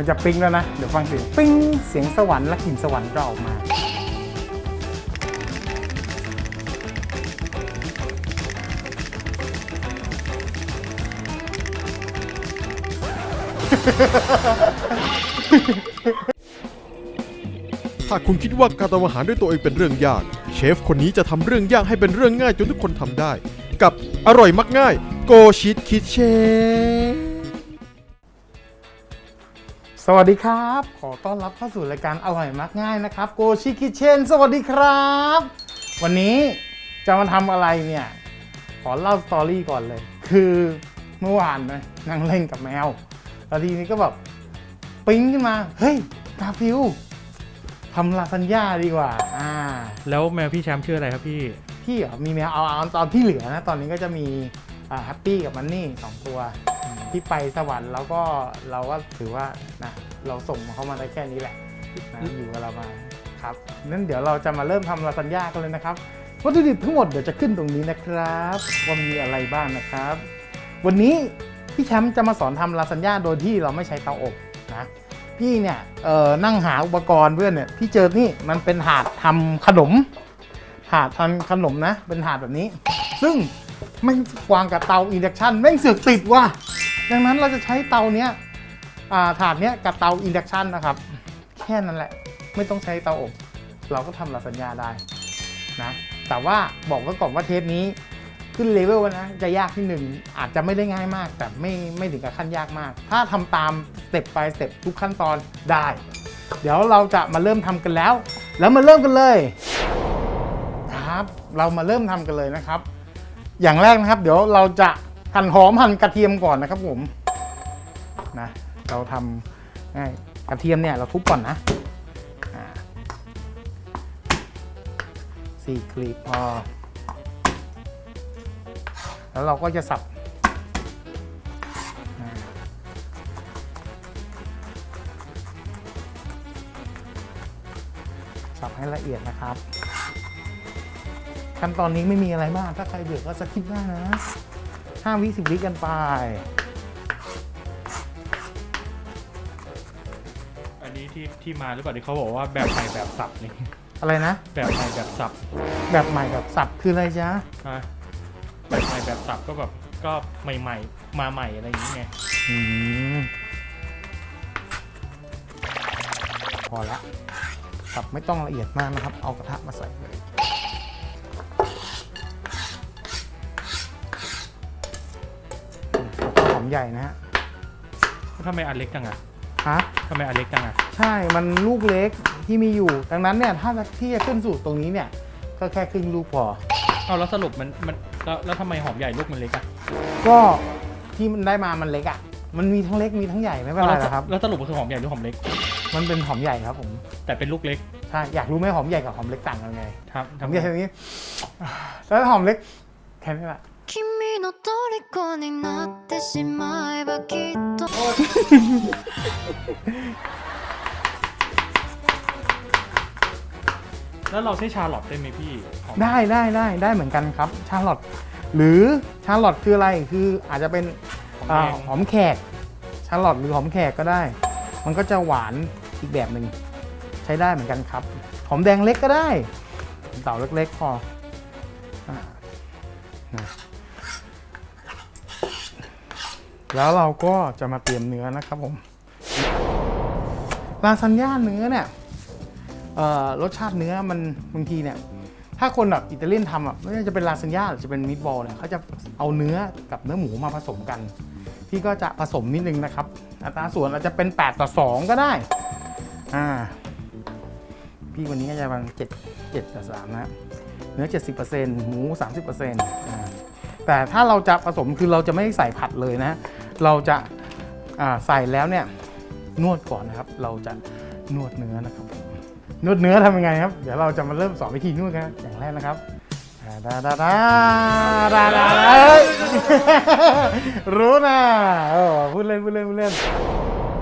มันจะปิ้งแล้วนะ เดี๋ยวฟังเสียงปิ้งเสียงสวรรค์และกลิ่นสวรรค์ก็ออกมา ถ้าคุณคิดว่าการทำอาหารด้วยตัวเองเป็นเรื่องยาก เชฟคนนี้จะทำเรื่องยากให้เป็นเรื่องง่ายจนทุกคนทำได้ กับอร่อยมักง่าย โกชิตคิดเชฟ สวัสดีครับ ขอต้อนรับเข้าสู่รายการอร่อยมักง่ายนะครับโกชิคิเชนสวัสดีครับ วันนี้จะมาทำอะไรเนี่ย ขอเล่าสตอรี่ก่อนเลย คือเมื่อวานนะนั่งเล่นกับแมวแล้วทีนี้ก็แบบปิ๊งขึ้นมา เฮ้ยกาฟิวทำลาซานญ่าดีกว่า อ่า แล้วแมวพี่แชมป์ชื่ออะไรครับพี่ พี่เหรอมีแมวเอาเอาตอนที่เหลือนะ ตอนนี้ก็จะมีอ่าแฮปปี้กับมันนี่สองตัว ที่ไปสวรรค์แล้วก็เราก็ถือว่านะเราส่งเขามาได้แค่นี้แหละนะอยู่กับเรามาครับนั่นเดี๋ยวเราจะมาเริ่มทำลาซานญ่ากันเลยนะครับวัตถุดิบทั้งหมดเดี๋ยวจะขึ้นตรงนี้นะครับว่ามีอะไรบ้างนะครับ วันนี้พี่แชมป์จะมาสอนทำลาซานญ่าโดยที่เราไม่ใช้เตาอบนะพี่เนี่ยเอ่อนั่งหาอุปกรณ์เพื่อนเนี่ยพี่เจอนี่มันเป็นถาดทำขนมถาดทำขนมนะ เป็นถาดแบบนี้ ซึ่งแม่งวางกับเตาอินดักชันแม่งเสือกติดว่ะ ดังนั้นเราจะใช้เตาเนี้ยถาดเนี้ยกับเตาอินดักชันนะครับ แค่นั้นแหละ ไม่ต้องใช้เตาอบ เราก็ทำลาซานญาได้นะแต่ว่าบอกไว้ก่อนว่าเทปนี้ขึ้นเลเวลนะจะยากที่หนึ่งอาจจะไม่ได้ง่ายมาก แต่ไม่ไม่ถึงกับขั้นยากมาก ถ้าทำตามสเต็ปไปสเต็ปทุกขั้นตอนได้ เดี๋ยวเราจะมาเริ่มทำกันแล้ว แล้วมาเริ่มกันเลยครับ เรามาเริ่มทำกันเลยนะครับ อย่างแรกนะครับ เดี๋ยวเราจะ หั่นหอมหั่นกระเทียมก่อนนะครับผมนะเราทำง่ายกระเทียมเนี่ยเราทุบก่อนนะสี่คลีบพอแล้วเราก็จะสับสับให้ละเอียดนะครับ ขั้นตอนนี้ไม่มีอะไรมาก ถ้าใครเบื่อก็สคิปได้นะ ห้าวิสิบวิกันไป อันนี้ที่ที่มาหรือเปล่าที่เขาบอกว่าแบบใหม่แบบสับนี่ อะไรนะ แบบใหม่แบบสับแบบใหม่แบบสับคืออะไรจ๊ะฮะแบบใหม่แบบสับก็แบบก็ใหม่ ๆ มาใหม่อะไรอย่างเงี้ยอืมพอละสับไม่ต้องละเอียดมากนะครับ เอากระทะมาใส่เลย ใหญ่นะฮะแล้วทำไมอันเล็กจังอะฮะทำไมอันเล็กจังอะใช่มันลูกเล็กที่มีอยู่ ดังนั้นเนี่ยถ้าที่จะขึ้นสู่ตรงนี้เนี่ย ก็แค่ครึ่งลูกพอเอาแล้วสรุปมันมันแล้วแล้วทำไมหอมใหญ่ลูกมันเล็กอะก็ที่มันได้มามันเล็กอะ มันมีทั้งเล็กมีทั้งใหญ่ไม่เป็นไรหรอกครับ แล้วสรุปมันคือหอมใหญ่หรือหอมเล็ก มันเป็นหอมใหญ่ครับผม แต่เป็นลูกเล็กใช่อยากรู้ไหมหอมใหญ่กับหอมเล็กต่างกันไงครับหอมใหญ่แบบนี้แล้วหอมเล็กแค่นี้แหละ 君の虜になってしまえばきっと แล้วเราใช้ชาร์ลอตได้ไหมพี่หอม ได้ได้ได้ได้เหมือนกันครับ ชาร์ลอต หรือชาร์ลอตคืออะไร คืออาจจะเป็น หอม อ่า แดง หอมแขก ชาร์ลอตหรือหอมแขกก็ได้ มันก็จะหวานอีกแบบหนึ่งใช้ได้เหมือนกันครับ หอมแดงเล็กก็ได้เต่าเล็กๆพอ แล้วเราก็จะมาเตรียมเนื้อนะครับผมลาซานญ่าเนื้อเนี่ยรสชาติเนื้อมันบางทีเนี่ยถ้าคนแบบอิตาเลียนทำอะไม่ว่าจะเป็นลาซานญ่าหรือจะเป็นมิตบอลเนี่ยเขาจะเอาเนื้อกับเนื้อหมูมาผสมกัน พี่ก็จะผสมนิดนึงนะครับ อัตราส่วนอาจจะเป็น 8 ต่อ 2 ก็ได้อ่าพี่วันนี้ก็จะประมาณ7 7ต่อ3นะเนื้อ 70%หมู 30%อ่าแต่ถ้าเราจะผสมคือเราจะไม่ใส่ผัดเลยนะ เราจะาใส่แล้วเนี่ยนวดก่อนนะครับ เราจะนวดเนื้อนะครับ นวดเนื้อทำยังไงครับ เดี๋ยวเราจะมาเริ่มสอนวิธีนวดกันอย่างแรกนะครับดาดาดาดาดาเอ้ยรู้นะพูดเล่นพูดเล่นพูดเล่น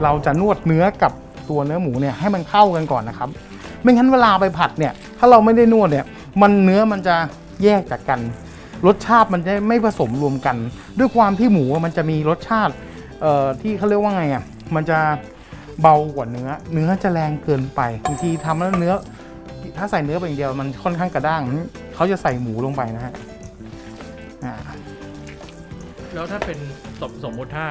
เราจะนวดเนื้อกับตัวเนื้อหมูเนี่ยให้มันเข้ากันก่อนนะครับ ไม่งั้นเวลาไปผัดเนี่ย ถ้าเราไม่ได้นวดเนี่ย มันเนื้อมันจะแยกจากกัน รสชาติมันจะไม่ผสมรวมกัน ด้วยความที่หมูมันจะมีรสชาติที่เขาเรียกว่าไงอะมันจะเบากว่าเนื้อ เนื้อจะแรงเกินไปบางทีทำแล้วเนื้อ ถ้าใส่เนื้อไปอย่างเดียวมันค่อนข้างกระด้างเขาจะใส่หมูลงไปนะฮะแล้วถ้าเป็น สมสมมติถ้า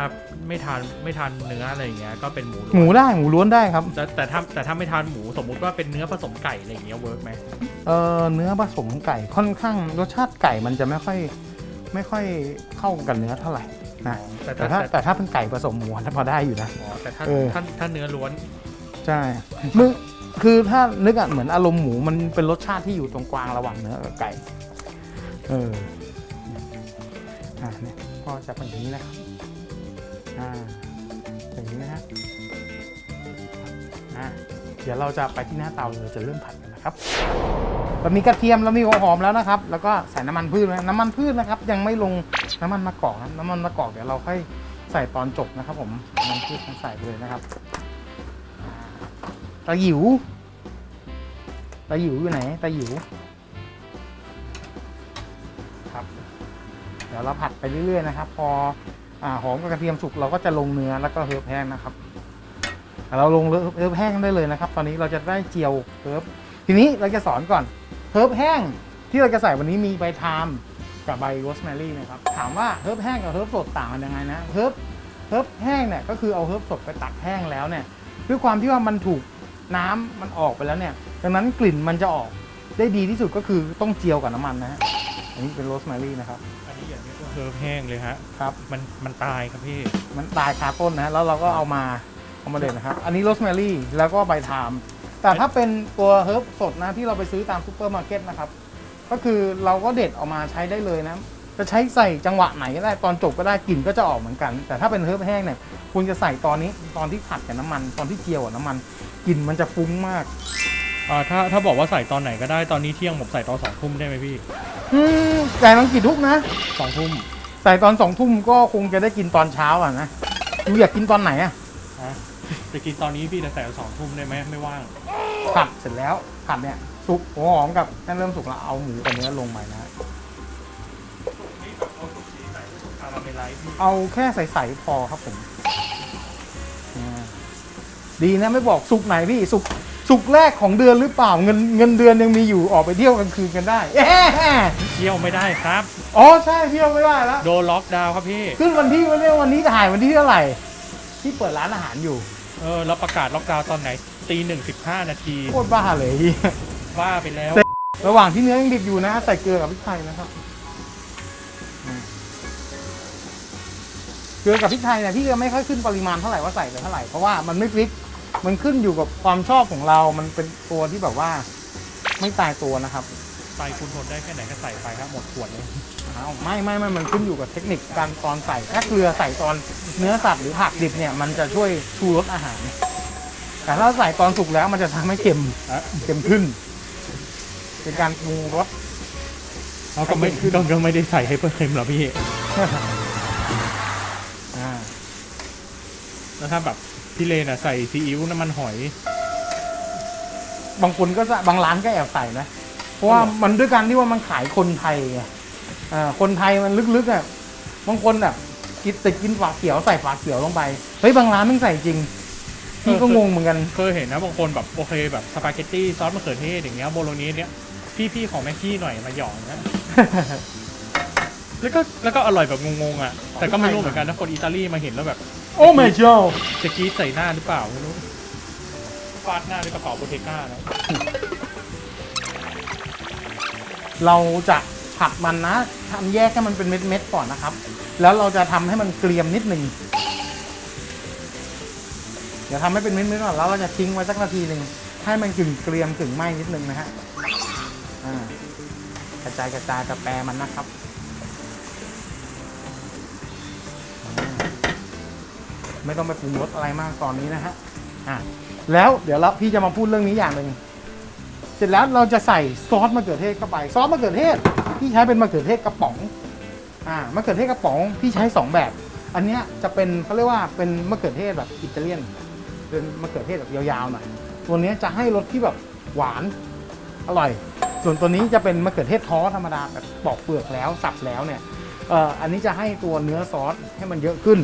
ไม่ทานไม่ทานเนื้ออะไรอย่างเงี้ยก็เป็นหมูล้วนหมูได้หมูล้วนได้ครับ แต่แต่ถ้าแต่ถ้าไม่ทานหมูสมมุติว่าเป็นเนื้อผสมไก่อะไรอย่างเงี้ยเวิร์กไหมเออเนื้อผสมไก่ค่อนข้างรสชาติไก่มันจะไม่ค่อยไม่ค่อยเข้ากับเนื้อเท่าไหร่นะแต่แต่ถ้าถ้าแต่ถ้าเป็นไก่ผสมหมูถ้าพอได้อยู่นะอ๋อแต่ถ้าเออถ้าถ้าเนื้อล้วนใช่มึงคือถ้านึกอะเหมือนอารมณ์หมูมันเป็นรสชาติที่อยู่ตรงกลางระหว่างเนื้อกับไก่เอออ่าเนี่ย ก็จะเป็นอย่างนี้นะครับอ่าอย่างนี้นะฮะอ่าเดี๋ยวเราจะไปที่หน้าเตาเราจะเริ่มผัดกันนะครับเรามีกระเทียมเรามีหัวหอมแล้วนะครับ แล้วก็ใส่น้ำมันพืชนะน้ำมันพืชนะครับ ยังไม่ลงน้ำมันมะกอกนะน้ำมันมะกอกเดี๋ยวเราค่อยใส่ตอนจบนะครับผมน้ำมันพืชต้องใส่ไปเลยนะครับตาหยิวตาหยิวอยู่ไหนตาหยิว ดี๋ยวเราผัดไปเรื่อยๆนะครับ พออหอมกับกระเทียมสุกเราก็จะลงเนื้อแล้วก็เฮิร์บแห้งนะครับ เราลงเฮิร์บแห้งได้เลยนะครับ ตอนนี้เราจะได้เจียวเฮิร์บทีนี้เราจะสอนก่อนเฮิร์บแห้งที่เราจะใส่วันนี้มีใบไทม์กับใบโรสแมรี่นะครับถามว่าเฮิร์บแห้งกับเฮิร์บสดต่างกันยังไงนะเฮิร์บเฮิร์บแห้งเนี่ยก็คือเอาเฮิร์บสดไปตักแห้งแล้วเนี่ยด้วยความที่ว่ามันถูกน้ำมันออกไปแล้วเนี่ยดังนั้นกลิ่นมันจะออกได้ดีที่สุดก็คือต้องเจียวกับน้ำมันนะฮะอันนี้เป็นโรสแมรี่นะครับ เฮิร์บแห้งเลยฮะครับ มันมันตายครับพี่ มันตายคาต้นนะฮะแล้วเราก็เอามาเอามาเด็ดนะครับอันนี้โรสแมรี่แล้วก็ใบไทม์แต่ถ้าเป็นตัวเฮิร์บสดนะที่เราไปซื้อตามซูเปอร์มาร์เก็ตนะครับ ก็คือเราก็เด็ดออกมาใช้ได้เลยนะจะใช้ใส่จังหวะไหนก็ได้ตอนจบก็ได้กลิ่นก็จะออกเหมือนกัน แต่ถ้าเป็นเฮิร์บแห้งเนี่ยคุณจะใส่ตอนนี้ตอนที่ผัดกับน้ำมัน ตอนที่เจียวกับน้ำมันกลิ่นมันจะฟุ้งมาก อ่าถ้าถ้าบอกว่าใส่ตอนไหนก็ได้ตอนนี้เที่ยงผมใส่ตอนสองทุ่มได้ไหมพี่อืมไก่มันกี่ทุกนะ สองทุ่ม ใส่ตอนสองทุ่มก็คงจะได้กินตอนเช้าอะนะยูอยากกินตอนไหนอะฮะจะกินตอนนี้พี่แต่ใส่ตอนสองทุ่มได้ไหมไม่ว่าง ผัดเสร็จแล้วผัดเนี่ย สุกหัวหอมกับนั่นเริ่มสุกแล้วเอาหมูกับเนื้อลงไปนะฮะนี่แบบเอาสุกี้ใส่คาราเมลไลซ์พี่เอาแค่ใสๆพอครับผมอ่าดีนะไม่บอกสุกไหนพี่สุก สุกแรกของเดือนหรือเปล่าเงินเงินเดือนยังมีอยู่ออกไปเที่ยวกลางคืนกันได้เอ๊ะเที่ยวไม่ได้ครับ อ๋อใช่เที่ยวไม่ได้แล้วโดนล็อกดาวน์ครับพี่ ขึ้นวันที่วันนี้วันนี้ถ่ายวันที่เท่าไหร่ ที่เปิดร้านอาหารอยู่เออแล้วประกาศล็อกดาวน์ตอนไหนตีหนึ่งสิบห้านาทีโคตรบ้าเลยว่าไปแล้ว ระหว่างที่เนื้อยังดิบอยู่นะ ใส่เกลือกับพริกไทยนะครับอืมเกลือกับพริกไทยเนี่ยพี่ก็ไม่ค่อยขึ้นปริมาณเท่าไหร่ว่าใส่ไปเท่าไหร่เพราะว่ามันไม่พริก มันขึ้นอยู่กับความชอบของเรา มันเป็นตัวที่แบบว่า ไม่ตายตัวนะครับใส่คุณทนได้แค่ไหนก็ใส่ไปครับหมดขวดเลยอ้าวไม่ไม่ไม่มันขึ้นอยู่กับเทคนิคการตอนใส่ถ้าเกลือใส่ตอนเนื้อสัตว์หรือผักดิบเนี่ยมันจะช่วยชูรสอาหาร แต่ถ้าใส่ตอนสุกแล้วมันจะทำให้เค็มเค็มขึ้น เป็นการปรุงรสเราก็ไม่ก็ก็ไม่ได้ใส่ให้เพิ่มเค็มหรอพี่ อ่า แล้วถ้าแบบ พี่เลนอะใส่ซีอิ๊วน้ำมันหอย บางคนก็จะบางร้านก็แอบใส่นะ เพราะว่ามันด้วยการที่ว่ามันขายคนไทยไงอ่าคนไทยมันลึกๆอะบางคนแบบกินแต่กินฝาเขียวใส่ฝาเขียวลงไปเฮ้ยบางร้านไม่ใส่จริงพี่ก็งงเหมือนกัน เคยเห็นนะบางคนแบบโอเคแบบสปาเกตตี้ซอสมะเขือเทศอย่างเงี้ยโบโลนีสเนี้ยพี่พี่ของแม็กกี้หน่อยมาหยองนะ แล้วก็แล้วก็อร่อยแบบงงๆอะ แต่ก็ไม่รู้เหมือนกันนะคนอิตาลีมาเห็นแล้วแบบโอ้ไม่เจ้าจะกรีดใส่หน้าหรือเปล่าไม่รู้ฟาดหน้าด้วยกระเป๋าโบเทก้านะเราจะผัดมันนะทำแยกให้มันเป็นเม็ดๆก่อนนะครับ แล้วเราจะทำให้มันเกรียมนิดหนึ่งเดี๋ยวทำให้เป็นเม็ดๆก่อนแล้วเราจะทิ้งไว้สักนาทีหนึ่งให้มันกึ่งเกรียมกึ่งไหม้นิดนึงนะฮะอ่ากระจายกระจายจะแปรมันนะครับ ไม่ต้องไปปรุงรสอะไรมากตอนนี้นะฮะอ่าแล้วเดี๋ยวเราพี่จะมาพูดเรื่องนี้อย่างหนึ่งเสร็จแล้วเราจะใส่ซอสมะเขือเทศเข้าไปซอสมะเขือเทศพี่ใช้เป็นมะเขือเทศกระป๋องอ่ามะเขือเทศกระป๋องพี่ใช้สองแบบ อันเนี้ยจะเป็นเขาเรียกว่าเป็นมะเขือเทศแบบอิตาเลียนเป็นมะเขือเทศแบบยาวๆหน่อยตัวเนี้ยจะให้รสที่แบบหวานอร่อย ส่วนตัวนี้จะเป็นมะเขือเทศท้อธรรมดาแบบปอกเปลือกแล้วสับแล้วเนี่ยเอ่ออันนี้จะให้ตัวเนื้อซอสให้มันเยอะขึ้น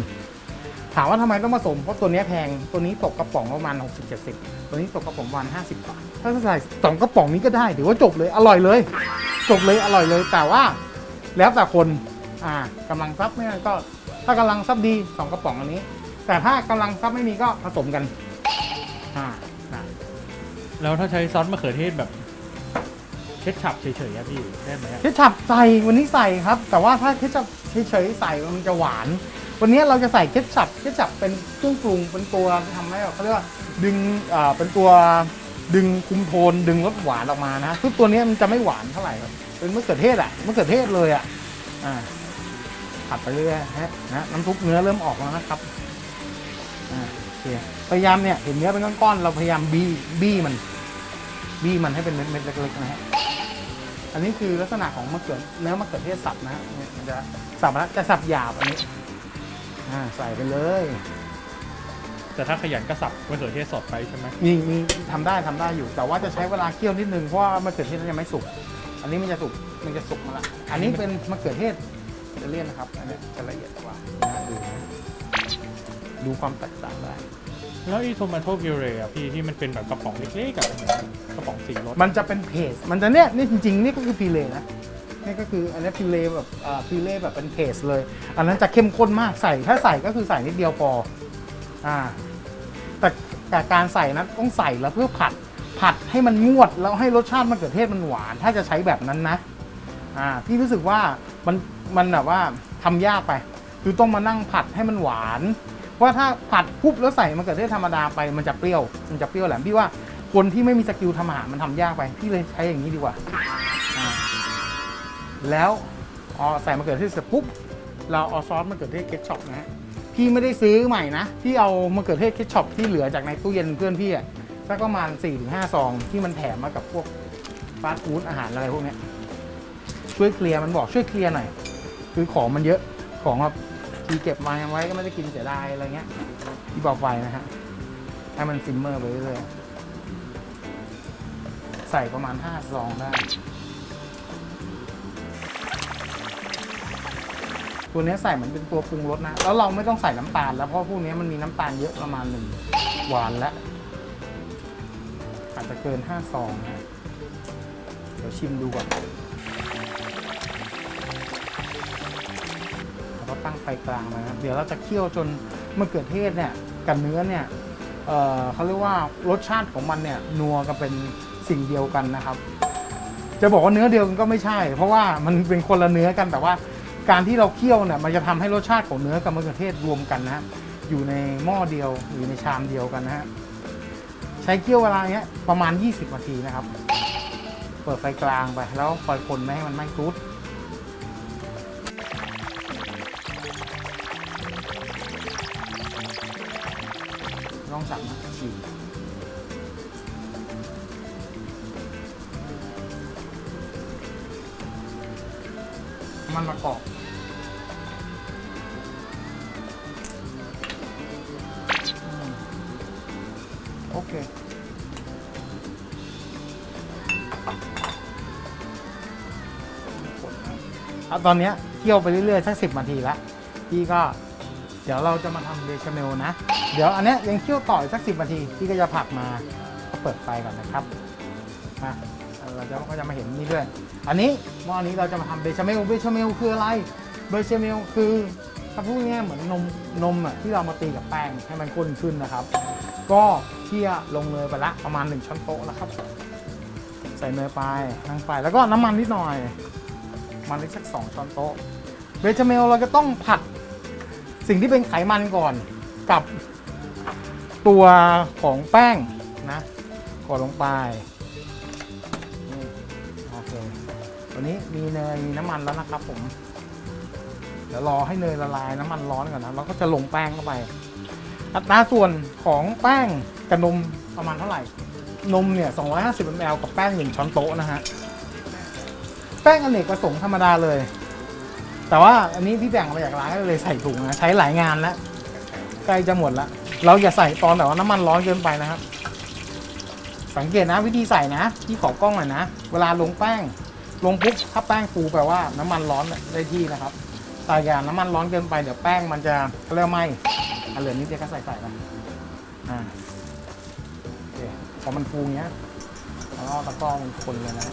ถามว่าทำไมต้องผสมเพราะตัวเนี้ยแพงตัวนี้ตกกระป๋องประมาณ60 70ตัวนี้ตกกระป๋องประมาณ50 บาท ถ้าใส่สองกระป๋องนี้ก็ได้ถือว่าจบเลยอร่อยเลย จบเลยอร่อยเลย แต่ว่าแล้วแต่คนอ่ากำลังทรัพย์ไม่งั้นก็ ถ้ากำลังทรัพย์ดีสองกระป๋องอันนี้ แต่ถ้ากำลังทรัพย์ไม่มีก็ผสมกันอ่านะแล้วถ้าใช้ซอสมะเขือเทศแบบเคชชับเฉยๆอะพี่ได้ไหมอะเคชัพใส่วันนี้ใส่ครับ แต่ว่าถ้าเคชัพเฉยๆใส่มันจะหวาน วันนี้เราจะใส่เคชัพเคชัพเป็นเครื่องปรุงเป็นตัวที่ทำให้เขาเรียกว่าดึงอ่าเป็นตัวดึงคุมโทนดึงรสหวานออกมานะคือตัวนี้มันจะไม่หวานเท่าไหร่ครับเป็นมะเขือเทศอะมะเขือเทศเลยอะอ่าผัดไปเรื่อยฮะนะน้ำซุปเนื้อเริ่มออกแล้วนะครับอ่าโอเคพยายามเนี่ยเห็นเนื้อเป็นก้อนๆเราพยายามบี้บี้มันบี้มันให้เป็นเม็ดๆเล็กๆนะฮะอันนี้คือลักษณะของมะเขือเนื้อมะเขือเทศสับนะฮะเนี่ยจะสับแล้วจะสับหยาบอันนี้ อ่าใส่ไปเลย แต่ถ้าขยันก็สับมะเขือเทศสดไปใช่ไหมมีมีทำได้ทำได้อยู่ แต่ว่าจะใช้เวลาเคี่ยวนิดนึงเพราะว่ามะเขือเทศนั้นยังไม่สุก อันนี้มันจะสุกมันจะสุกมาละอันนี้เป็นมะเขือเทศจะเลี่ยนนะครับอันนี้จะละเอียดกว่านะดูนะดูความแตกต่างได้ แล้วอีโทมาโตพิเรอะพี่ที่มันเป็นแบบกระป๋องเล็กๆกับกระป๋องสีรสมันจะเป็นเพจมันจะเนี่ยนี่จริงๆนี่ก็คือพีเลนะ นี่ก็คืออันนี้พีเลแบบอ่าพีเลแบบเป็นเพจเลย อันนั้นจะเข้มข้นมากใส่ถ้าใส่ก็คือใส่นิดเดียวพออ่าแต่แต่การใส่นั้นต้องใส่แล้วเพื่อผัดผัดให้มันงวดแล้วให้รสชาติมะเขือเทศมันหวาน ถ้าจะใช้แบบนั้นนะอ่าพี่รู้สึกว่ามันมันแบบว่าทำยากไป คือต้องมานั่งผัดให้มันหวานเพราะว่าถ้าผัดปุ๊บแล้วใส่มะเขือเทศธรรมดาไปมันจะเปรี้ยว มันจะเปรี้ยวแหลมพี่ว่าคนที่ไม่มีสกิลทำอาหารมันทำยากไป พี่เลยใช้อย่างนี้ดีกว่าอ่า แล้วพอใส่มะเขือเทศเสร็จปุ๊บเราเอาซอสมะเขือเทศเคช็อปนะฮะพี่ไม่ได้ซื้อใหม่นะพี่เอามะเขือเทศเคช็อปที่เหลือจากในตู้เย็นเพื่อนพี่อะสักประมาณ4-5ซองที่มันแถมมากับพวกฟาสต์ฟู้ดอาหารอะไรพวกเนี้ยช่วยเคลียร์มันบอกช่วยเคลียร์หน่อยคือของมันเยอะของแบบทีเก็บมาไว้ก็ไม่ได้กินเสียดายอะไรเงี้ยที่บอกไฟนะฮะให้มันซิมเมอร์ไปเรื่อยใส่ประมาณ5ซองได้ ตัวนี้ใส่เหมือนเป็นตัวปรุงรสนะ แล้วเราไม่ต้องใส่น้ำตาลแล้วเพราะพวกนี้มันมีน้ำตาลเยอะประมาณหนึ่งหวานแล้วอาจจะเกิน5ซองนะเดี๋ยวชิมดูก่อนแล้วก็ตั้งไฟกลางนะครับเดี๋ยวเราจะเคี่ยวจนมะเขือเทศเนี่ยกับเนื้อเนี่ยเเขาเรียกว่ารสชาติของมันเนี่ยนัวกันเป็นสิ่งเดียวกันนะครับ จะบอกว่าเนื้อเดียวกันก็ไม่ใช่ เพราะว่ามันเป็นคนละเนื้อกันแต่ว่า การที่เราเคี่ยวเนี่ยมันจะทำให้รสชาติของเนื้อกับมะเขือเทศรวมกันนะฮะอยู่ในหม้อเดียวอยู่ในชามเดียวกันนะฮะใช้เคี่ยวเวลาเนี้ยประมาณ 20 นาทีนะครับ เปิดไฟกลางไปแล้วคอยคนไม่ให้มันไหม้กรุดลองสั่งมาฉีมันประกอบ โอเคเอาตอนเนี้ยเคี่ยวไปเรื่อยๆสักสิบนาทีละพี่ก็ เดี๋ยวเราจะมาทำเบชาเมลนะ เดี๋ยวอันเนี้ยยังเคี่ยวต่ออีกสักสิบนาทีพี่ก็จะผักมาก็เปิดไฟก่อนนะครับมาเราจะก็จะมาเห็นนี่ด้วย อันนี้หม้อนี้เราจะมาทำเบชาเมลเบชาเมลคืออะไรเบชาเมลคือถ้าพูดง่ายเหมือนนมนมอะที่เรามาตีกับแป้งให้มันข้นขึ้นนะครับ ก็ เคี่ยลงเนยไปละประมาณ 1 ช้อนโต๊ะแล้วครับ ใส่เนยไปทั้งไฟแล้วก็น้ำมันนิดหน่อย มันเล็กสักสองช้อนโต๊ะเบชาเมลเราจะต้องผัดสิ่งที่เป็นไขมันก่อนกับตัวของแป้งนะกดลงไปโอเควันนี้มีเนยมีน้ำมันแล้วนะครับผมเดี๋ยวรอให้เนยละลายน้ำมันร้อนก่อนนะแล้วก็จะลงแป้งเข้าไป อัตราส่วนของแป้งกับนมประมาณเท่าไหร่ นมเนี่ย 250 ml กับแป้ง 1 ช้อนโต๊ะนะฮะ แป้งอเนกประสงค์ธรรมดาเลย แต่ว่าอันนี้พี่แบ่งมาจากร้านก็เลยใส่ถุงนะ ใช้หลายงานแล้ว ใกล้จะหมดล้วเราอย่าใส่ตอนแบบว่าน้ำมันร้อนเกินไปนะครับ สังเกตนะวิธีใส่นะ พี่ขอกล้องหน่อยนะ เวลาลงแป้ง ลงปุ๊บถ้าแป้งฟูแปลว่าน้ำมันร้อนได้ที่นะครับ แต่อย่าน้ำมันร้อนเกินไปเดี๋ยวแป้งมันจะเรียกว่าไหมอันเหลือนิดเดียวก็ใส่ใส่ไปอ่าโอเคพอมันฟูเงี้ยแล้วก็ตะกร้อมันคนเลยนะ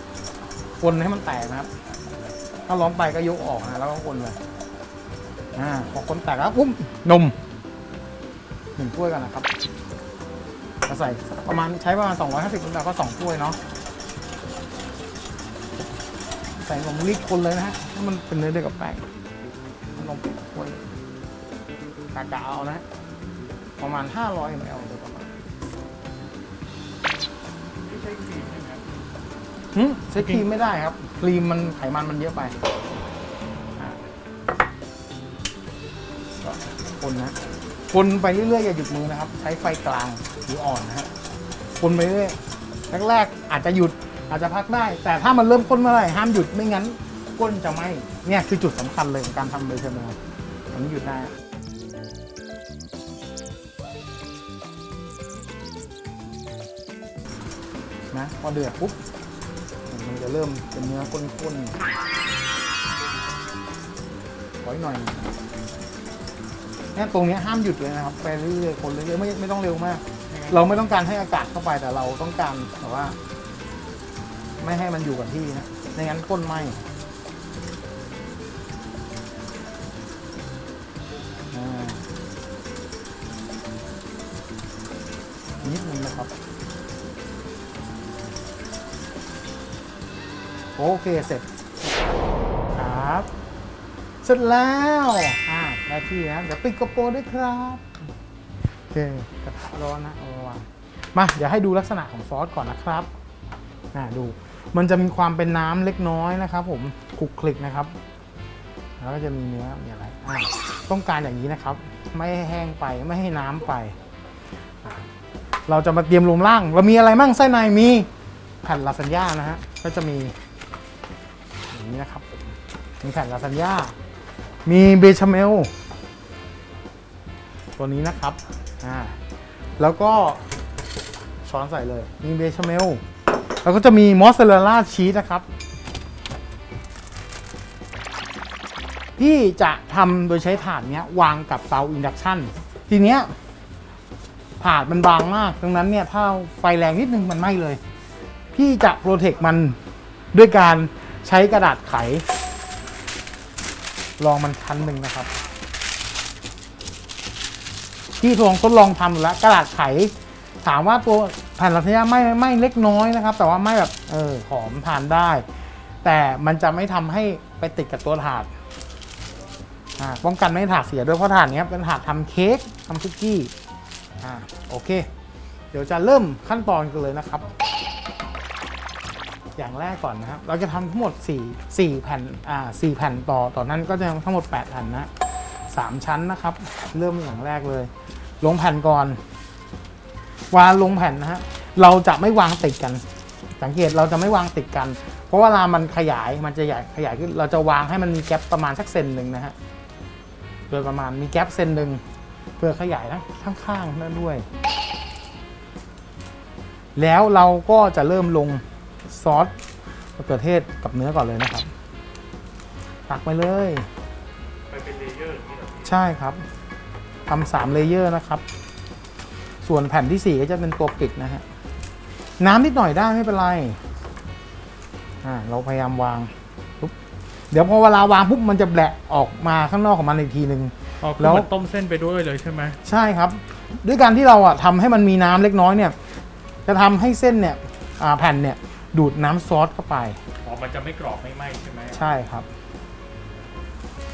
คนให้มันแตกนะครับ ถ้าล้อมไปก็ยกออกนะแล้วก็คนเลยอ่าพอคนแตกแล้วปุ๊บนมหนึ่งถ้วยกันนะครับจะใส่ประมาณใช้ประมาณ 250เราก็สองถ้วยเนาะใส่นมรีบคนเลยนะฮะให้มันเป็นเนื้อเดียวกับแป้ง นมถ้วยกะกะเอานะฮะประมาณ 500 ml โดยประมาณไม่ใช่ครีมใช่ไหมครับหึใช้ครีมไม่ได้ครับ ครีมมันไขมันมันเยอะไปอะก็คนนะ คนไปเรื่อยๆอย่าหยุดมือนะครับ ใช้ไฟกลางหรืออ่อนนะฮะคนไปเรื่อยแรกๆอาจจะหยุดอาจจะพักได้ แต่ถ้ามันเริ่มข้นเมื่อไหร่ห้ามหยุดไม่งั้นก้นจะไหม เนี่ยคือจุดสำคัญเลยของการทำเบเชเมลอันนี้หยุดได้อะนะ พอเดือดปุ๊บ มันจะเริ่มเป็นเนื้อข้นๆขออีกหน่อยเนี่ยตรงเนี้ยห้ามหยุดเลยนะครับ ไปเรื่อยๆคนเรื่อยๆไม่ไม่ต้องเร็วมาก เราไม่ต้องการให้อากาศเข้าไปแต่เราต้องการแต่ว่า ไม่ให้มันอยู่กับที่นะไม่งั้นก้นไหม ครับ โอเคเสร็จครับ เสร็จแล้วอ่าได้ที่นะเดี๋ยวปิดกระโปรงด้วยครับโอเคกระทะร้อนนะเอามาวางมาเดี๋ยวให้ดูลักษณะของซอสก่อนนะครับอ่าดูมันจะมีความเป็นน้ำเล็กน้อยนะครับ ผมคลุกคลิกนะครับ แล้วก็จะมีเนื้อมีอะไรอ่าต้องการอย่างนี้นะครับ ไม่ให้แห้งไปไม่ให้น้ำไป เราจะมาเตรียมรวมร่าง เรามีอะไรมั่งไส้ในมีแผ่นลาซานญ่านะฮะก็จะมีอย่างนี้นะครับมีแผ่นลาซานญ่ามีเบชาเมลตัวนี้นะครับอ่าแล้วก็ช้อนใส่เลย มีเบชาเมลแล้วก็จะมีมอสซาเรลล่าชีสนะครับ ที่จะทำโดยใช้ถาดเนี้ยวางกับเตาอินดักชันทีเนี้ย ถาดมันบางมากดังนั้นเนี่ยถ้าไฟแรงนิดนึงมันไหม้เลย พี่จะโปรเทคมันด้วยการใช้กระดาษไข ลองมันชั้นหนึ่งนะครับที่ทดลองทดลองทำแล้วกระดาษไข ถามว่าตัวแผ่นลัทยาไหม่ไม่เล็กน้อยนะครับ แต่ว่าไหม่แบบเออหอมทานได้ แต่มันจะไม่ทำให้ไปติดกับตัวถาดป้องกันไม่ให้ถาดเสียด้วยเพราะถาดนี้เป็นถาดทำเค้กทำคุกกี้ อ่าโอเค เดี๋ยวจะเริ่มขั้นตอนกันเลยนะครับ อย่างแรกก่อนนะครับ เราจะทำทั้งหมด 4 4 แผ่นอ่า4แผ่นต่อต่อนนั้นก็จะทั้งหมด 8 แผ่นนะ3ชั้นนะครับ เริ่มอย่างแรกเลย ลงแผ่นก่อน วางลงแผ่นนะฮะเราจะไม่วางติดกัน สังเกตเราจะไม่วางติดกัน เพราะเวลามันขยายมันจะใหญ่ขยายขึ้นเราจะวางให้มันมีแกลบประมาณสักเซนหนึ่งนะฮะโดยประมาณมีแกลบเซนหนึ่ง เพื่อขยายทั้งข้างๆนั่นด้วย แล้วเราก็จะเริ่มลงซอสมะเขือเทศกับเนื้อก่อนเลยนะครับ ตักไปเลยไปเป็นเลเยอร์ที่เราใช่ครับทำสามเลเยอร์นะครับ ส่วนแผ่นที่4ก็จะเป็นตัวปิดนะฮะน้ำนิดหน่อยได้ไม่เป็นไรอ่าเราพยายามวางปุ๊บเดี๋ยวพอเวลาวางปุ๊บมันจะแบะออกมาข้างนอกของมันอีกทีหนึ่ง อ๋อคือแล้วมันต้มเส้นไปด้วยเลยใช่ไหมใช่ครับ ด้วยการที่เราอะทำให้มันมีน้ำเล็กน้อยเนี่ยจะทำให้เส้นเนี่ยอ่าแผ่นเนี่ยดูดน้ำซอสเข้าไป อ๋อมันจะไม่กรอบไม่ไหม้ใช่ไหมใช่ครับ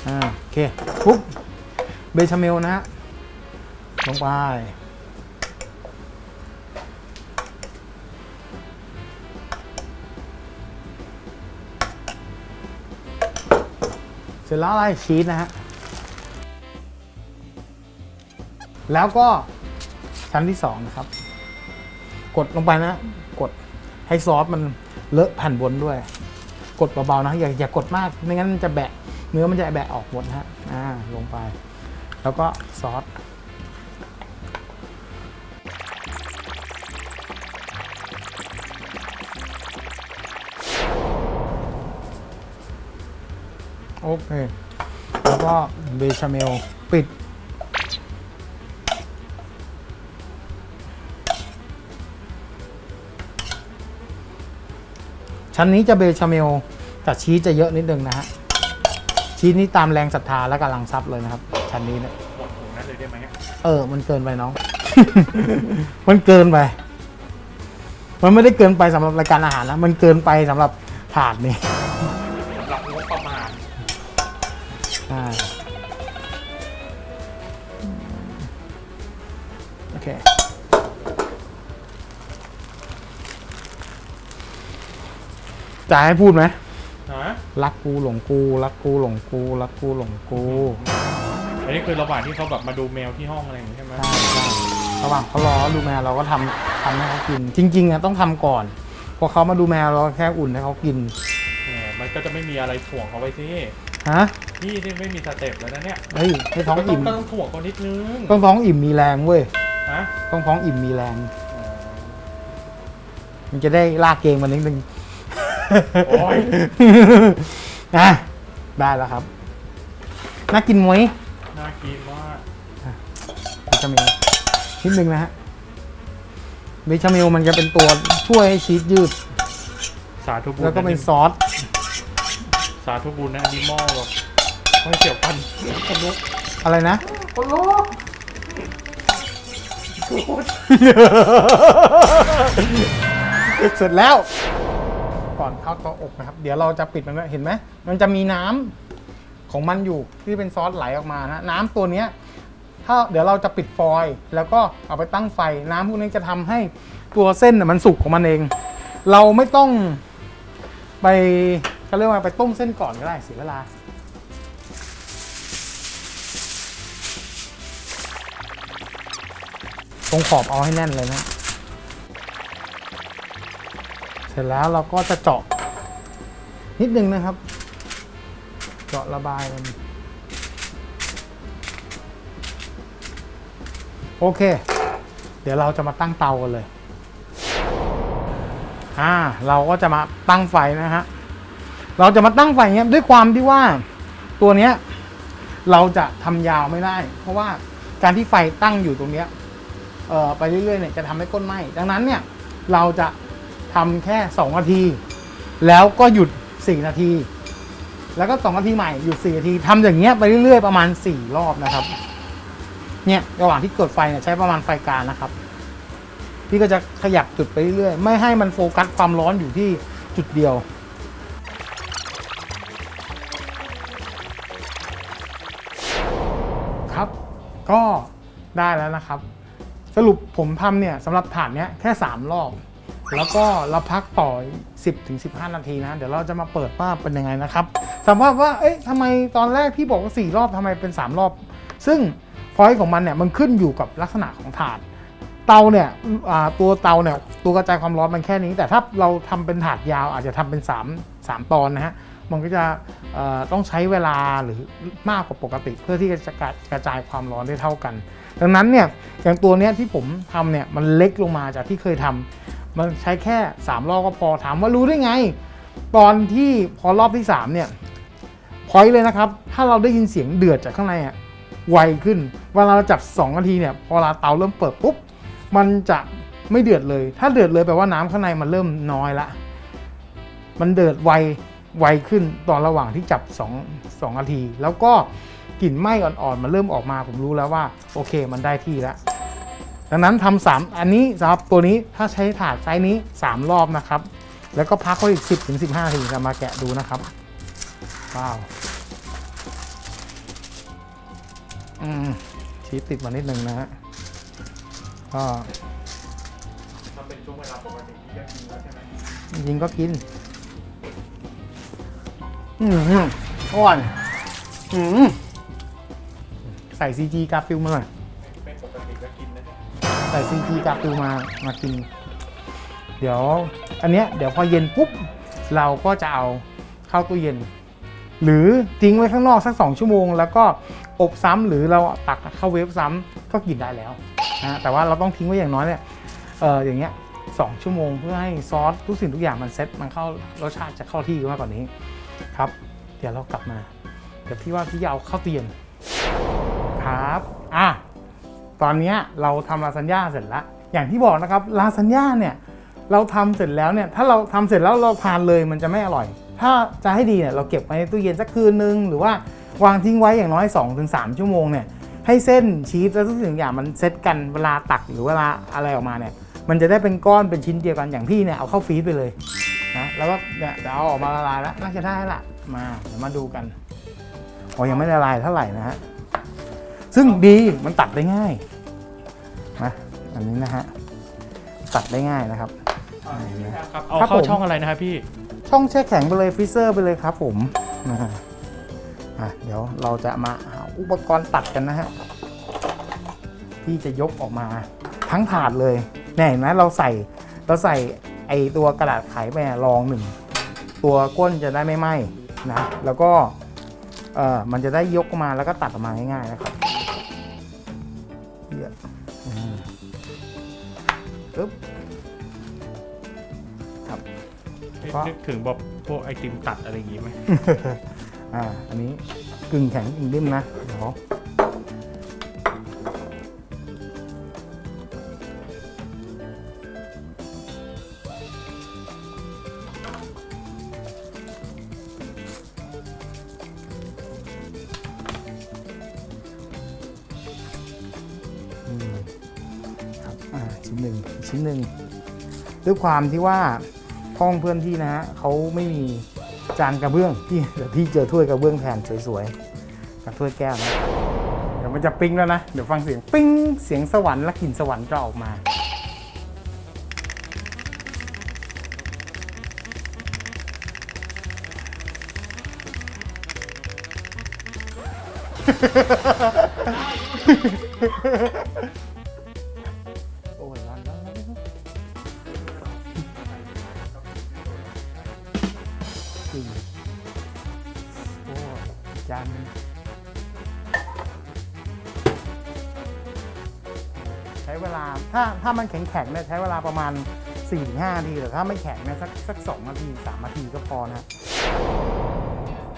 อ่าโอเค ปุ๊บ เบชาเมลนะฮะ ลงไป เสร็จแล้วอะไรชีสนะฮะ แล้วก็ชั้นที่สองนะครับ กดลงไปนะ กดให้ซอสมันเลอะแผ่นบนด้วย กดเบาๆนะอย่าอย่ากดมากไม่งั้นมันจะแบะเนื้อมันจะแบะออกหมดฮะอ่าลงไป แล้วก็ซอสโอเค แล้วก็เบชาเมลปิด ชั้นนี้จะเบชาเมลกับชีสจะเยอะนิดนึงนะฮะชีสนี่ตามแรงศรัทธาและกำลังทรัพย์เลยนะครับ ชั้นนี้เนี่ยหมดถุงนั้นเลยได้ไหมเออ มันเกินไปน้อง มันเกินไป มันไม่ได้เกินไปสำหรับรายการอาหารนะ มันเกินไปสำหรับถาดนี่ จะให้พูดไหมฮะรักกูหลงกูรักกูหลงกูรักกูหลงกูอันนี้คือระหว่างที่เขาแบบมาดูแมวที่ห้องอะไรอย่างงี้ใช่ไหมใช่ใช่ระหว่างเขารอดูแมวเราก็ทำทำให้เขากิน จริงๆอะต้องทำก่อน พอเขามาดูแมวเราแค่อุ่นให้เขากินแหมมันก็จะไม่มีอะไรถ่วงเขาไว้สิฮะพี่นี่ไม่มีสเต็ปแล้วนะเนี่ยเฮ้ยให้ท้องก็ต้ออิ่งมต้องถ่วงเขานิดนึงต้องท้องอิ่มมีแรงเว้ยฮะต้องท้องอิ่มมีแรง มันจะได้ลากเกงมานิดนึง โอ้ยนะได้แล้วครับ น่ากินไหมน่ากินมากเบชาเมลนิดนึงนะฮะเบชาเมลมันจะเป็นตัวช่วยให้ชีสยืด สาธุบุญแล้วก็เป็นซอส สาธุบุญนะอนิมอลแบบไม่เกี่ยวกันคนลุกอะไรนะ คนลุกเสร็จแล้ว ก่อนเข้าเตาอบนะครับ เดี๋ยวเราจะปิดมันไว้เห็นไหมมันจะมีน้ำของมันอยู่ที่เป็นซอสไหลออกมานะน้ำตัวเนี้ยถ้าเดี๋ยวเราจะปิดฟอยล์แล้วก็เอาไปตั้งไฟ น้ำพวกนี้จะทำให้ตัวเส้นมันสุกของมันเอง เราไม่ต้องไปเขาเรียกว่าไปต้มเส้นก่อนก็ได้เสียเวลาตรงขอบเอาให้แน่นเลยนะ เสร็จแล้วเราก็จะเจาะนิดนึงนะครับ เจาะระบายมันโอเค เดี๋ยวเราจะมาตั้งเตากันเลย อ่า เราก็จะมาตั้งไฟนะฮะ เราจะมาตั้งไฟเนี้ยด้วยความที่ว่าตัวเนี้ยเราจะทำยาวไม่ได้ เพราะว่าการที่ไฟตั้งอยู่ตรงเนี้ย เอ่อไปเรื่อยๆเนี่ยจะทำให้ก้นไหม้ ดังนั้นเนี่ยเราจะ ทำแค่ 2 นาที แล้วก็หยุด 4 นาที แล้วก็ 2 นาทีใหม่หยุด 4 นาทีทำอย่างเงี้ยไปเรื่อยๆประมาณ 4 รอบนะครับเนี่ยระหว่างที่เกิดไฟเนี่ยใช้ประมาณไฟกลางนะครับ พี่ก็จะขยับจุดไปเรื่อยๆ ไม่ให้มันโฟกัสความร้อนอยู่ที่จุดเดียว ครับ ก็ได้แล้วนะครับ สรุปผมทำเนี่ยสำหรับฐานเนี้ยแค่ 3 รอบ แล้วก็เราพักต่อ 10ถึง15 นาทีนะ เดี๋ยวเราจะมาเปิดว่าเป็นยังไงนะครับสำหรับว่า เอ๊ะทำไมตอนแรกพี่บอกว่า 4 รอบทำไมเป็น 3 รอบ ซึ่งพอยต์ของมันเนี่ยมันขึ้นอยู่กับลักษณะของถาด เตาเนี่ยตัวเตาเนี่ยตัวกระจายความร้อนมันแค่นี้ แต่ถ้าเราทำเป็นถาดยาวอาจจะทำเป็น 3 3 ตอนนะฮะมันก็จะต้องใช้เวลาหรือมากกว่าปกติ เพื่อที่จะกระจายความร้อนได้เท่ากัน ดังนั้นเนี่ยอย่างตัวเนี้ยที่ผมทำเนี่ยมันเล็กลงมาจากที่เคยทำ มันใช้แค่ 3 รอบก็พอถามว่ารู้ได้ไง ตอนที่พอรอบที่ 3 เนี่ยพอยเลยนะครับ ถ้าเราได้ยินเสียงเดือดจากข้างในอะไวขึ้น เวลาเราจับ2นาทีเนี่ยพอเราเตาเริ่มเปิดปุ๊บมันจะไม่เดือดเลย ถ้าเดือดเลยแปลว่าน้ำข้างในมันเริ่มน้อยละ มันเดือดไวไวขึ้นตอนระหว่างที่จับ2 2นาที แล้วก็กลิ่นไหม้อ่อนๆ มันเริ่มออกมาผมรู้แล้วว่า โอเค มันได้ที่แล้ว ดังนั้นทำสามอันนี้สำหรับตัวนี้ถ้าใช้ถาดไซส์นี้ 3 รอบนะครับ แล้วก็พักไว้อีก 10ถึง15นาทีจะมาแกะดูนะครับว้าวอืมชีสติดมานิดนึงนะฮะก็ถ้าเป็นช่วงเวลาปกติที่จะกินแล้วใช่ไหมจริงก็กินอืมอืมอ่อนอืมใส่ซีจีกาฟิลมาหน่อย ส่ซีจีกาฟิลมามากิน เดี๋ยวอันเนี้ยเดี๋ยวพอเย็นปุ๊บเราก็จะเอาเข้าตู้เย็น หรือทิ้งไว้ข้างนอกสักสองชั่วโมง แล้วก็อบซ้ำหรือเราตักเข้าเวฟซ้ำก็กินได้แล้วนะแต่ว่าเราต้องทิ้งไว้อย่างน้อยเนี่ยเอออย่างเงี้ยสองชั่วโมงเพื่อให้ซอสทุกสิ่งทุกอย่างมันเซ็ตมันเข้ารสชาติจะเข้าที่มากกว่านี้ครับ เดี๋ยวเรากลับมา เดี๋ยวพี่ว่าพี่จะเอาเข้าเตียนครับ อะ ตอนนี้เราทำลาซานญ่าเสร็จแล้ว อย่างที่บอกนะครับลาซานญ่าเนี่ยเราทำเสร็จแล้วเนี่ยถ้าเราทำเสร็จแล้วเราทานเลยมันจะไม่อร่อย ถ้าจะให้ดีเนี่ยเราเก็บไว้ในตู้เย็นสักคืนนึง หรือว่าวางทิ้งไว้อย่างน้อย 2-3 ชั่วโมงเนี่ยให้เส้นชีสและทุกสิ่งอย่างมันเซ็ตกันเวลาตักหรือเวลาอะไรออกมาเนี่ยมันจะได้เป็นก้อนเป็นชิ้นเดียวกันอย่างพี่เนี่ยเอาเข้าฟรีซไปเลยนะแล้วก็เนี่ยเดี๋ยวเอาออกมาละลายแล้วน่าจะได้ละมาเดี๋ยวมาดูกันอ๋อยังไม่ละลายเท่าไหร่นะฮะ ซึ่งดีมันตัดได้ง่ายนะอันนี้นะฮะตัดได้ง่ายนะครับ ครับเอาครับเข้าผม ช่องอะไรนะครับพี่ ช่องแช่แข็งไปเลยฟรีเซอร์ไปเลยครับผมนะฮะอะเดี๋ยวเราจะมาหาอุปกรณ์ตัดกันนะฮะที่จะยกออกมาทั้งถาดเลยเนี่ยเห็นไหมเราใส่เราใส่ไอตัวกระดาษไขไปรองหนึ่งตัวก้นจะได้ไม่ไหม้นะแล้วก็เออมันจะได้ยกออกมาแล้วก็ตัดออกมาง่ายๆนะครับ ก็นึกถึงแบบพวกไอติมตัดอะไรอย่างงี้ไหมอ่าอันนี้กึ่งแข็งกึ่งนิ่มนะเดี๋ยวอืมครับอ่าชิ้นหนึ่งอีกชิ้นหนึ่งด้วยความที่ว่า ห้องเพื่อนพี่นะฮะเขาไม่มีจานกระเบื้องพี่เดี๋ยวพี่เจอถ้วยกระเบื้องแทนสวยๆกับถ้วยแก้วนะเดี๋ยวมันจะปิ้งแล้วนะ เดี๋ยวฟังเสียงปิ้งเสียงสวรรค์และกลิ่นสวรรค์จะออกมา กลิ่นโอ้จานหนึ่งใช้เวลาถ้าถ้ามันแข็งแข็งๆเนี่ยใช้เวลาประมาณ 4-5นาทีแต่ถ้าไม่แข็งเนี่ยสักสักสองนาทีสามนาทีก็พอนะ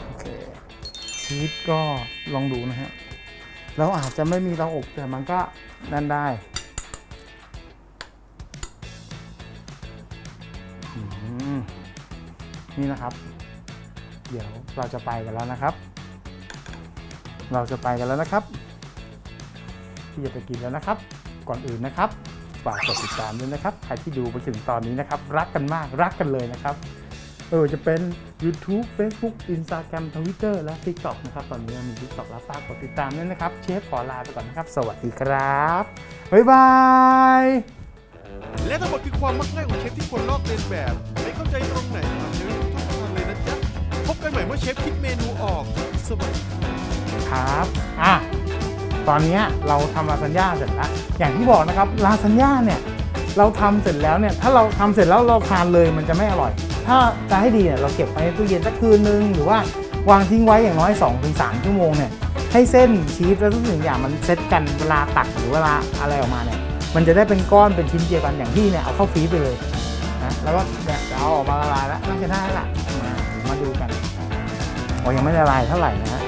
โอเคชีสก็ลองดูนะฮะเราอาจจะไม่มีเตาอบแต่มันก็นั่นได้นี่นะครับ เดี๋ยวเราจะไปกันแล้วนะครับ เราจะไปกันแล้วนะครับที่จะไปกินแล้วนะครับ ก่อนอื่นนะครับฝากกดติดตามด้วยนะครับใครที่ดูไปถึงตอนนี้นะครับ รักกันมากรักกันเลยนะครับเออจะเป็น YouTube Facebook Instagram Twitter และ TikTok นะครับ ตอนนี้มี TikTok แล้วฝากกดติดตามด้วยนะครับ เชฟขอลาไปก่อนนะครับ สวัสดีครับ บ๊ายบาย และทั้งหมดคือความมักง่ายของเชฟที่คนลอกเลียนแบบ ไม่เข้าใจตรงไหนถาม กันใหม่เมื่อเชฟคิดเมนูออก สวัสดีครับ อะ ตอนนี้เราทำลาซานญ่าเสร็จแล้ว อย่างที่บอกนะครับ ลาซานญ่าเนี่ย เราทำเสร็จแล้วเนี่ย ถ้าเราทำเสร็จแล้วเราทานเลยมันจะไม่อร่อย ถ้าจะให้ดีเนี่ย เราเก็บไว้ในตู้เย็นสักคืนนึง หรือว่าวางทิ้งไว้อย่างน้อย 2-3 ชั่วโมงเนี่ย ให้เส้นชีสและทุกสิ่งอย่างมันเซ็ตกันเวลาตักหรือเวลาอะไรออกมาเนี่ย มันจะได้เป็นก้อนเป็นชิ้นเดียวกันอย่างที่เนี่ย เอาเข้าฟรีซไปเลยนะ แล้วก็เนี่ยเดี๋ยวเอาออกมาละลายแล้วน่าจะได้ละมามาดูกัน ยังไม่ละลายเท่าไหร่นะฮะ